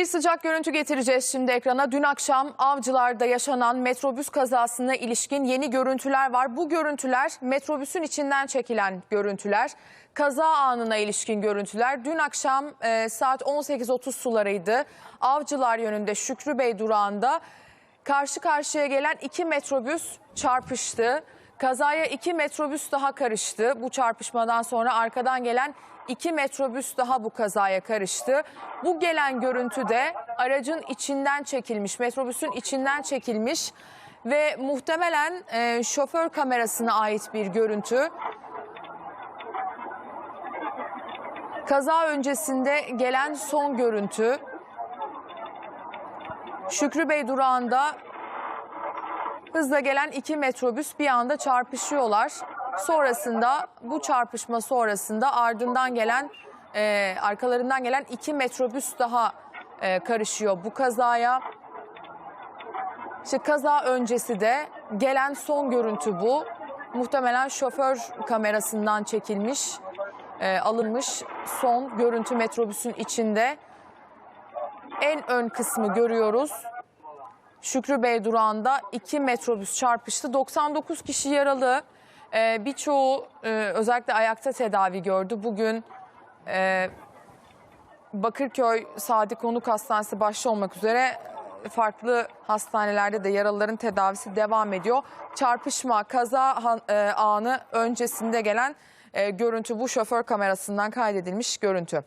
Bir sıcak görüntü getireceğiz şimdi ekrana. Dün akşam Avcılar'da yaşanan metrobüs kazasına ilişkin yeni görüntüler var. Bu görüntüler metrobüsün içinden çekilen görüntüler. Kaza anına ilişkin görüntüler. Dün akşam e, saat 18.30 sularıydı. Avcılar yönünde Şükrü Bey durağında karşı karşıya gelen iki metrobüs çarpıştı. Kazaya iki metrobüs daha karıştı. Bu çarpışmadan sonra arkadan gelen iki metrobüs daha bu kazaya karıştı. Bu gelen görüntü de aracın içinden çekilmiş, metrobüsün içinden çekilmiş ve muhtemelen e, şoför kamerasına ait bir görüntü. Kaza öncesinde gelen son görüntü. Şükrü Bey durağında hızla gelen iki metrobüs bir anda çarpışıyorlar. Sonrasında bu çarpışma sonrasında ardından gelen e, arkalarından gelen iki metrobüs daha e, karışıyor bu kazaya. İşte kaza öncesi de gelen son görüntü bu. Muhtemelen şoför kamerasından çekilmiş, e, alınmış son görüntü metrobüsün içinde. En ön kısmı görüyoruz. Şükrü Bey durağında iki metrobüs çarpıştı. 99 kişi yaralı. Ee, birçoğu e, özellikle ayakta tedavi gördü. Bugün e, Bakırköy Sadi Konuk Hastanesi başta olmak üzere farklı hastanelerde de yaralıların tedavisi devam ediyor. Çarpışma, kaza e, anı öncesinde gelen e, görüntü bu şoför kamerasından kaydedilmiş görüntü.